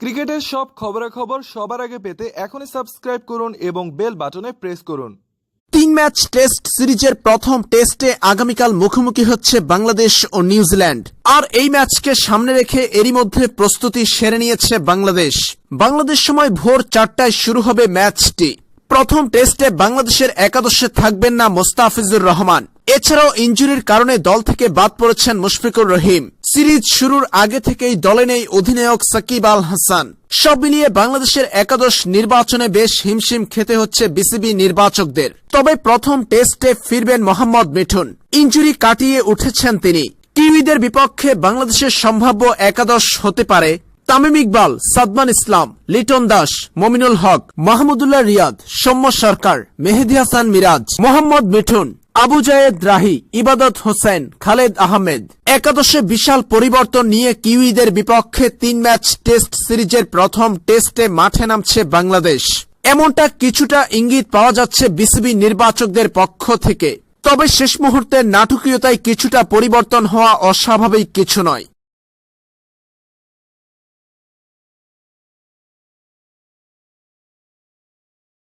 ক্রিকেটের সব খবরাখবর সবার আগে পেতে এখনই সাবস্ক্রাইব করুন এবং বেল বাটনে প্রেস করুন। তিন ম্যাচ টেস্ট সিরিজের প্রথম টেস্টে আগামীকাল মুখোমুখি হচ্ছে বাংলাদেশ ও নিউজিল্যান্ড। আর এই ম্যাচকে সামনে রেখে এরই মধ্যে প্রস্তুতি সেরে নিয়েছে বাংলাদেশ। বাংলাদেশ সময় ভোর চারটায় শুরু হবে ম্যাচটি। প্রথম টেস্টে বাংলাদেশের একাদশে থাকবেন না মোস্তাফিজুর রহমান। এছাড়াও ইঞ্জুরির কারণে দল থেকে বাদ পড়েছেন মুশফিকুর রহিম। সিরিজ শুরুর আগে থেকেই দলে নেই অধিনায়ক সাকিব আল হাসান। সব মিলিয়ে বাংলাদেশের একাদশ নির্বাচনে বেশ হিমশিম খেতে হচ্ছে বিসিবি নির্বাচকদের। তবে প্রথম টেস্টে ফিরবেন মোহাম্মদ মিঠুন। ইঞ্জুরি কাটিয়ে উঠেছেন তিনি। কিউইদের বিপক্ষে বাংলাদেশের সম্ভাব্য একাদশ হতে পারে তামিম ইকবাল, সাদমান ইসলাম, লিটন দাস, মমিনুল হক, মাহমুদুল্লাহ রিয়াদ, সৌম্য সরকার, মেহেদি হাসান মিরাজ, মোহাম্মদ মিঠুন, আবু জায়েদ রাহি, ইবাদত হোসেন, খালেদ আহমেদ। একাদশে বিশাল পরিবর্তন নিয়ে কিউইদের বিপক্ষে তিন ম্যাচ টেস্ট সিরিজের প্রথম টেস্টে মাঠে নামছে বাংলাদেশ। এমনটা কিছুটা ইঙ্গিত পাওয়া যাচ্ছে বিসিবি নির্বাচকদের পক্ষ থেকে। তবে শেষ মুহূর্তে নাটকীয়তায় কিছুটা পরিবর্তন হওয়া অস্বাভাবিক কিছু নয়।